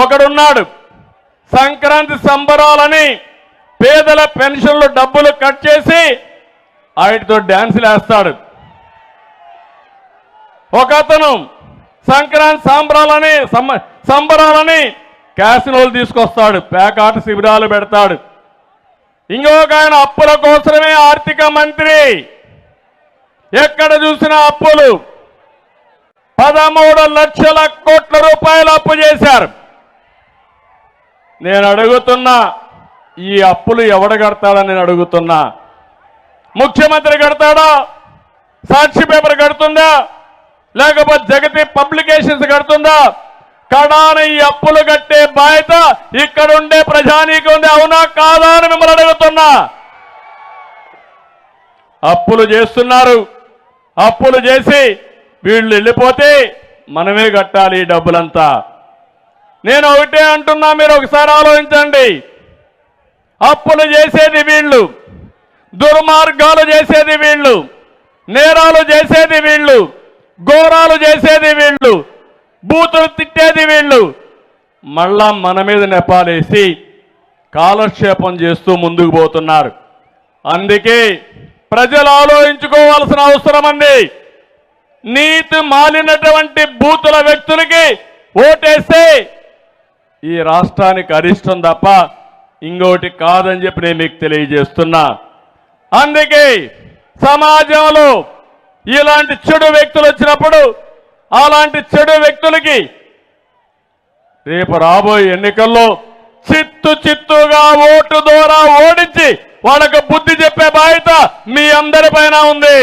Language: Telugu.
ఒకడున్నాడు. సంక్రాంతి సంబరాలని పేదల పెన్షన్లు డబ్బులు కట్ చేసి వాటితో డ్యాన్సులు వేస్తాడు ఒక అతను సంక్రాంతి సంబరాలని సంబరాలని క్యాసినోలు తీసుకొస్తాడు. పేకాట శిబిరాలు పెడతాడు. ఇంకొక ఆయన అప్పుల కోసమే ఆర్థిక మంత్రి. ఎక్కడ చూసినా అప్పులు? పదమూడు లక్షల కోట్ల రూపాయలు అప్పు చేశారు. నేను అడుగుతున్నా ఈ అప్పులు ఎవడు కడతాడని నేను అడుగుతున్నా. ముఖ్యమంత్రి కడతాడా? సాక్షి పేపర్ కడుతుందా? లేకపోతే జగతి పబ్లికేషన్స్ కడుతుందా? కడాన ఈ అప్పులు కట్టే బాధ్యత ఇక్కడ ఉండే ప్రజానీకం ఉంది అవునా కాదా అని మిమ్మల్ని అడుగుతున్నా. అప్పులు చేస్తున్నారు. అప్పులు చేసి వీళ్ళు వెళ్ళిపోతే మనమే కట్టాలి ఈ డబ్బులంతా. నేను ఒకటే అంటున్నా మీరు ఒకసారి ఆలోచించండి. అప్పులు చేసేది వీళ్ళు దుర్మార్గాలు చేసేది వీళ్ళు నేరాలు చేసేది వీళ్ళు ఘోరాలు చేసేది వీళ్ళు బూతులు తిట్టేది వీళ్ళు. మళ్ళా మన మీద నెపాలేసి కాలక్షేపం చేస్తూ ముందుకు పోతున్నారు. అందుకే ప్రజలు ఆలోచించుకోవాల్సిన అవసరం ఉంది నీతి మాలినటువంటి బూతుల వ్యక్తులకి ఓటేస్తే ఈ రాష్ట్రానికి అరిష్టం తప్ప ఇంకోటి కాదని చెప్పి నేను మీకు తెలియజేస్తున్నా. అందుకే సమాజంలో ఇలాంటి చెడు వ్యక్తులు వచ్చినప్పుడు అలాంటి చెడు వ్యక్తులకి రేపు రాబోయే ఎన్నికల్లో చిత్తు చిత్తుగా ఓటు ద్వారా ఓడించి వాళ్ళకు బుద్ధి చెప్పే బాధ్యత మీ అందరిపైన ఉంది.